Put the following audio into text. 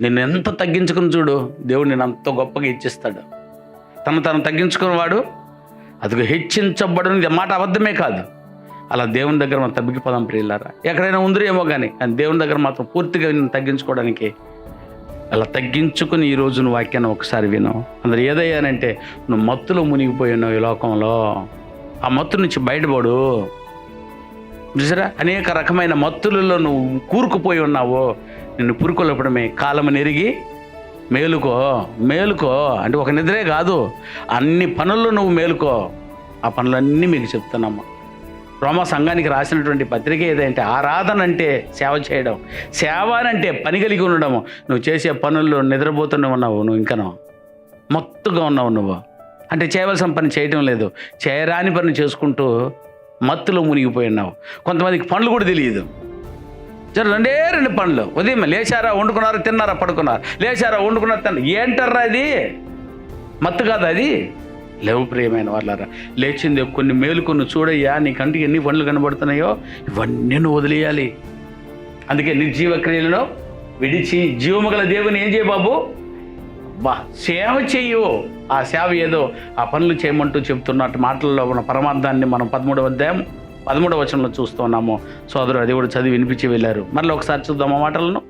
నేను ఎంత తగ్గించుకుని చూడు దేవుడు నేను అంత గొప్పగా ఇచ్చిస్తాడు. తను తను తగ్గించుకున్నవాడు అదిగో హెచ్చించబడని మాట అబద్ధమే కాదు. అలా దేవుని దగ్గర మనం తగ్గిపోదాం ప్రియులారా. ఎక్కడైనా ఉందిరేమో కానీ కానీ దేవుని దగ్గర మాత్రం పూర్తిగా నేను తగ్గించుకోవడానికి అలా తగ్గించుకుని ఈ రోజు నువ్వు వాక్యాన్ని ఒకసారి విను. అందరు ఏదయ్యానంటే నువ్వు మత్తులో మునిగిపోయినావు ఈ లోకంలో ఆ మత్తు నుంచి బయటపడు. చూసారా? అనేక రకమైన మత్తులలో నువ్వు కూరుకుపోయి ఉన్నావు నిన్ను పురుకొలపడమే కాలము నెరిగి మేలుకో. మేలుకో అంటే ఒక నిద్రే కాదు. అన్ని పనుల్లో నువ్వు మేలుకో. ఆ పనులన్నీ మీకు చెప్తున్నామ్మా రోమా సంఘానికి రాసినటువంటి పత్రిక ఏదంటే ఆరాధన అంటే సేవ చేయడం. సేవ అంటే పని కలిగి ఉండడం నువ్వు చేసే పనుల్లో నిద్రపోతూనే ఉన్నావు నువ్వు ఇంకనో. మత్తుగా ఉన్నావు నువ్వు. అంటే చేయవలసిన పని చేయటం లేదు. చేయరాని పని చేసుకుంటూ మత్తులో మునిగిపోయి ఉన్నావు. కొంతమందికి పనులు కూడా తెలియదు. జర రెండే రెండు పనులు ఉదయం లేచారా వండుకున్నారా తిన్నారా పడుకున్నారా. లేచారా వండుకున్నారు తిన్నారా ఏంటర్రా అది మత్తు కాదు అది? లేవు ప్రియమైన వాళ్ళారా లేచింది కొన్ని మేలు కొన్ని చూడయ్యా నీ కంటికి ఎన్ని పనులు కనబడుతున్నాయో ఇవన్నీ నువ్వు వదిలేయాలి. అందుకే నిర్జీవ క్రియలను విడిచి జీవము గల దేవుని ఏం చేయ బాబు? బా సేవ చెయ్యు. ఆ సేవ ఏదో ఆ పనులు చేయమంటూ చెప్తున్నట్టు మాటల్లో ఉన్న పరమార్థాన్ని మనం పదమూడవ అధ్యాయం పదమూడవ వచనంలో చూస్తున్నాము సోదరు అది కూడా చదివి వినిపించి వెళ్ళారు. మరలా ఒకసారి చూద్దాం ఆ మాటలను.